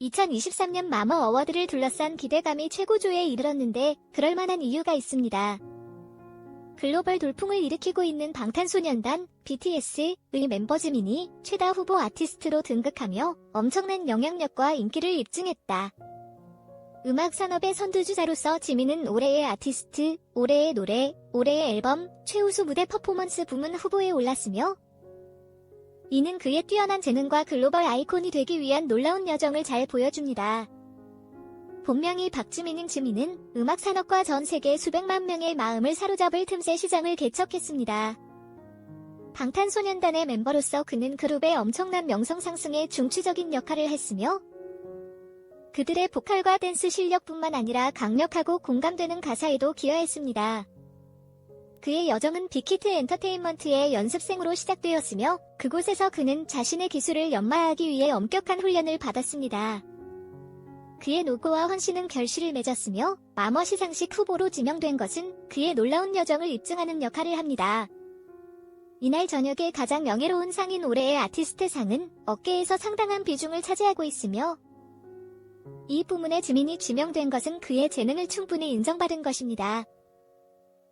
2023년 마머 어워드를 둘러싼 기대감이 최고조에 이르렀는데 그럴 만한 이유가 있습니다. 글로벌 돌풍을 일으키고 있는 방탄소년단 BTS의 멤버 지민이 최다 후보 아티스트로 등극하며 엄청난 영향력과 인기를 입증했다. 음악 산업의 선두주자로서 지민은 올해의 아티스트, 올해의 노래, 올해의 앨범, 최우수 무대 퍼포먼스 부문 후보에 올랐으며 이는 그의 뛰어난 재능과 글로벌 아이콘이 되기 위한 놀라운 여정을 잘 보여줍니다. 본명이 박지민인 지민은 음악 산업과 전 세계 수백만 명의 마음을 사로잡을 틈새 시장을 개척했습니다. 방탄소년단의 멤버로서 그는 그룹의 엄청난 명성 상승에 중추적인 역할을 했으며 그들의 보컬과 댄스 실력뿐만 아니라 강력하고 공감되는 가사에도 기여했습니다. 그의 여정은 빅히트 엔터테인먼트의 연습생으로 시작되었으며 그곳에서 그는 자신의 기술을 연마하기 위해 엄격한 훈련을 받았습니다. 그의 노고와 헌신은 결실을 맺었으며 마머 시상식 후보로 지명된 것은 그의 놀라운 여정을 입증하는 역할을 합니다. 이날 저녁에 가장 명예로운 상인 올해의 아티스트 상은 어깨에서 상당한 비중을 차지하고 있으며 이 부문에 지민이 지명된 것은 그의 재능을 충분히 인정받은 것입니다.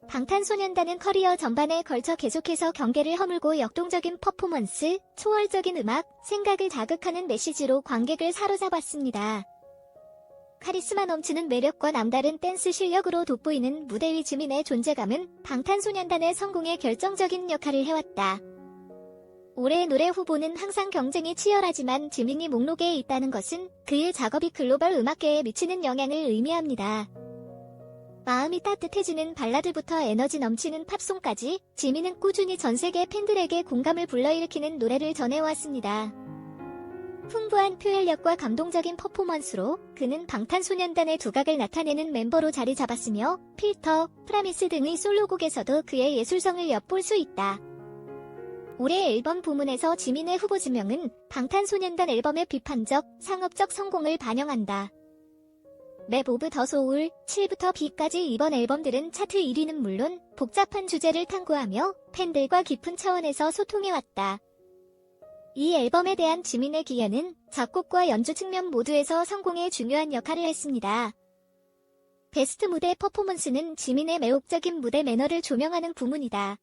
방탄소년단은 커리어 전반에 걸쳐 계속해서 경계를 허물고 역동적인 퍼포먼스, 초월적인 음악, 생각을 자극하는 메시지로 관객을 사로잡았습니다. 카리스마 넘치는 매력과 남다른 댄스 실력으로 돋보이는 무대 위 지민의 존재감은 방탄소년단의 성공에 결정적인 역할을 해왔다. 올해의 노래 후보는 항상 경쟁이 치열하지만 지민이 목록에 있다는 것은 그의 작업이 글로벌 음악계에 미치는 영향을 의미합니다. 마음이 따뜻해지는 발라드부터 에너지 넘치는 팝송까지 지민은 꾸준히 전 세계 팬들에게 공감을 불러일으키는 노래를 전해왔습니다. 풍부한 표현력과 감동적인 퍼포먼스로 그는 방탄소년단의 두각을 나타내는 멤버로 자리 잡았으며 필터, 프라미스 등의 솔로곡에서도 그의 예술성을 엿볼 수 있다. 올해 앨범 부문에서 지민의 후보 지명은 방탄소년단 앨범의 비판적, 상업적 성공을 반영한다. 맵 오브 더 소울 7부터 B까지 이번 앨범들은 차트 1위는 물론 복잡한 주제를 탐구하며 팬들과 깊은 차원에서 소통해왔다. 이 앨범에 대한 지민의 기여는 작곡과 연주 측면 모두에서 성공에 중요한 역할을 했습니다. 베스트 무대 퍼포먼스는 지민의 매혹적인 무대 매너를 조명하는 부문이다.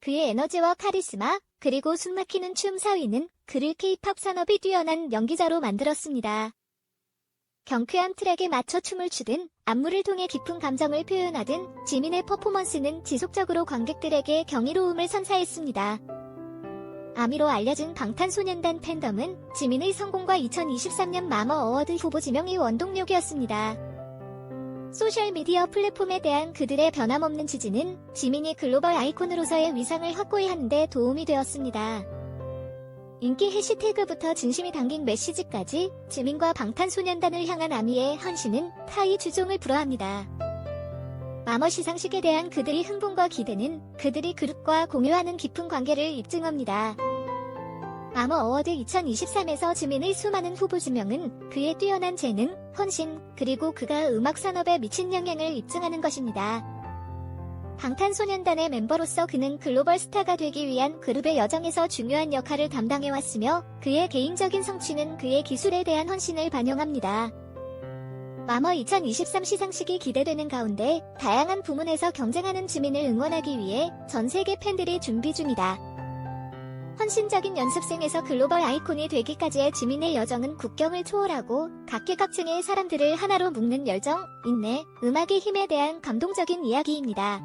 그의 에너지와 카리스마, 그리고 숨막히는 춤 사위는 그를 케이팝 산업이 뛰어난 연기자로 만들었습니다. 경쾌한 트랙에 맞춰 춤을 추든 안무를 통해 깊은 감정을 표현하든 지민의 퍼포먼스는 지속적으로 관객들에게 경이로움을 선사했습니다. 아미로 알려진 방탄소년단 팬덤은 지민의 성공과 2023년 마머 어워드 후보 지명이 원동력이었습니다. 소셜미디어 플랫폼에 대한 그들의 변함없는 지지는 지민이 글로벌 아이콘으로서의 위상을 확고히 하는 데 도움이 되었습니다. 인기 해시태그부터 진심이 담긴 메시지까지 지민과 방탄소년단을 향한 아미의 헌신은 타이 주종을 불허합니다. 마머 시 상식에 대한 그들의 흥분과 기대는 그들이 그룹과 공유하는 깊은 관계를 입증합니다. 마머 어워드 2023에서 지민의 수많은 후보 지명은 그의 뛰어난 재능, 헌신, 그리고 그가 음악 산업에 미친 영향을 입증하는 것입니다. 방탄소년단의 멤버로서 그는 글로벌 스타가 되기 위한 그룹의 여정에서 중요한 역할을 담당해왔으며 그의 개인적인 성취는 그의 기술에 대한 헌신을 반영합니다. 마머 2023 시상식이 기대되는 가운데 다양한 부문에서 경쟁하는 지민을 응원하기 위해 전 세계 팬들이 준비 중이다. 헌신적인 연습생에서 글로벌 아이콘이 되기까지의 지민의 여정은 국경을 초월하고 각계각층의 사람들을 하나로 묶는 열정, 인내, 음악의 힘에 대한 감동적인 이야기입니다.